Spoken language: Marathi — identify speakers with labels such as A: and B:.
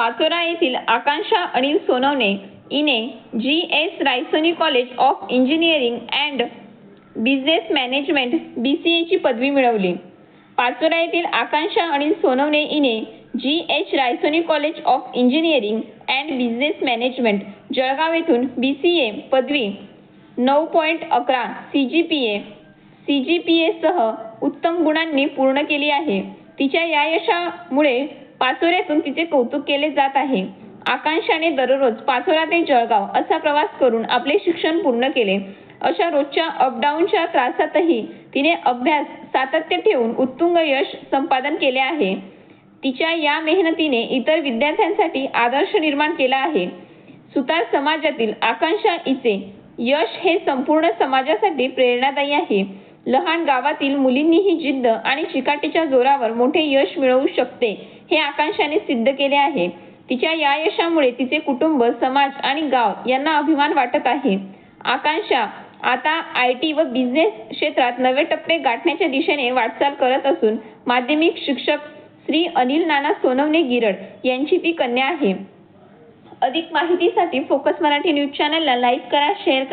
A: पाचोरा येथील आकांक्षा अनिल सोनवणे इने G S Raisoni college of engineering and business management B C एची पदवी मिळवली. पाचोरा येथील आकांक्षा अनिल सोनवणे इने G H Raisoni college of engineering and business management Jalgaon येथून बी सी ए पदवी नऊ पॉईंट अकरा C G P A C G P एसह उत्तम गुणांनी पूर्ण केली आहे. तिच्या या यशामुळे पाचोऱ्यातून तिचे कौतुक केले जात आहे. आकांक्षाने दररोज पाचोरा ते जळगाव असा प्रवास करून आपले शिक्षण पूर्ण केले. अशा रोजच्या अपडाऊनच्या त्रासातही तिने अभ्यास सातत्य ठेवून उत्तुंग यश संपादन केले आहे. तिच्या या मेहनतीने इतर विद्यार्थ्यांसाठी आदर्श निर्माण केला आहे. सुतार समाजातील आकांक्षा इचे यश हे संपूर्ण समाजासाठी प्रेरणादायी आहे. लहान गावातील मुलींनीही जिद्द आणि चिकाटीच्या जोरावर मोठे यश मिळवू शकते हे आकांक्षाने सिद्ध केले आहे. तिच्या या यशामुळे तिचे कुटुंब समाज आणि गाव यांना अभिमान वाटत आहे. आकांक्षा आता आय टी व बिझनेस क्षेत्रात नवे टप्पे गाठण्याच्या दिशेने वाटचाल करत असून माध्यमिक शिक्षक श्री अनिल नाना सोनवणे गिरड यांची ती कन्या आहे. अधिक माहितीसाठी फोकस मराठी न्यूज चॅनलला लाईक करा शेअर करा.